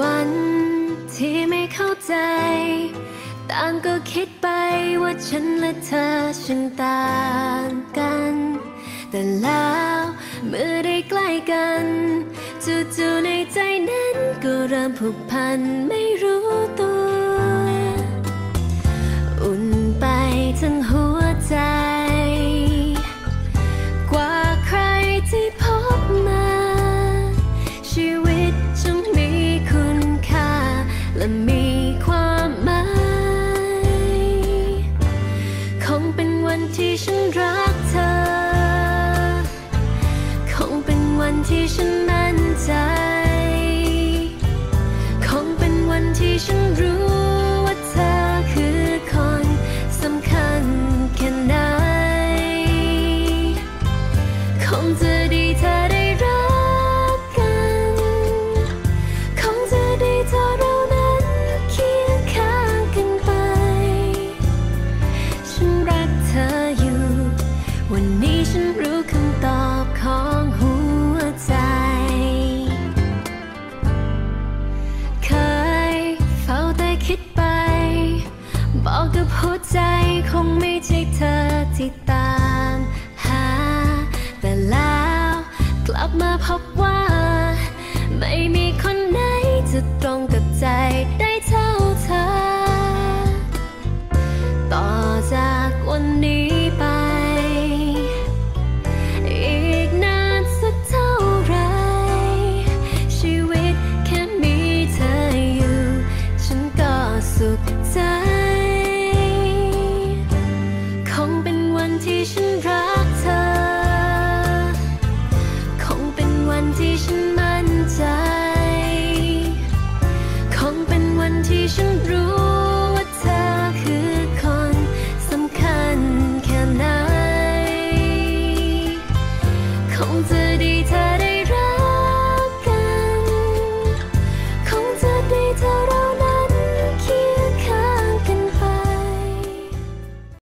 วันที่ไม่เข้าใจ ต่างก็คิดไปว่าฉันและเธอฉันต่างกัน แต่แล้วเมื่อได้ใกล้กันจู่ๆในใจนั้นก็เริ่มผูกพันไม่รู้ตัว วันที่ฉันรักเธอ คงเป็นวันที่ฉัน ฉันรู้คำตอบของหัวใจ เคยเฝ้าแต่คิดไป บอกกับหัวใจคงไม่ใช่เธอที่ตามหา แต่แล้วกลับมาพบว่า ไม่มีคนไหนจะตรงกับใจได้ ที่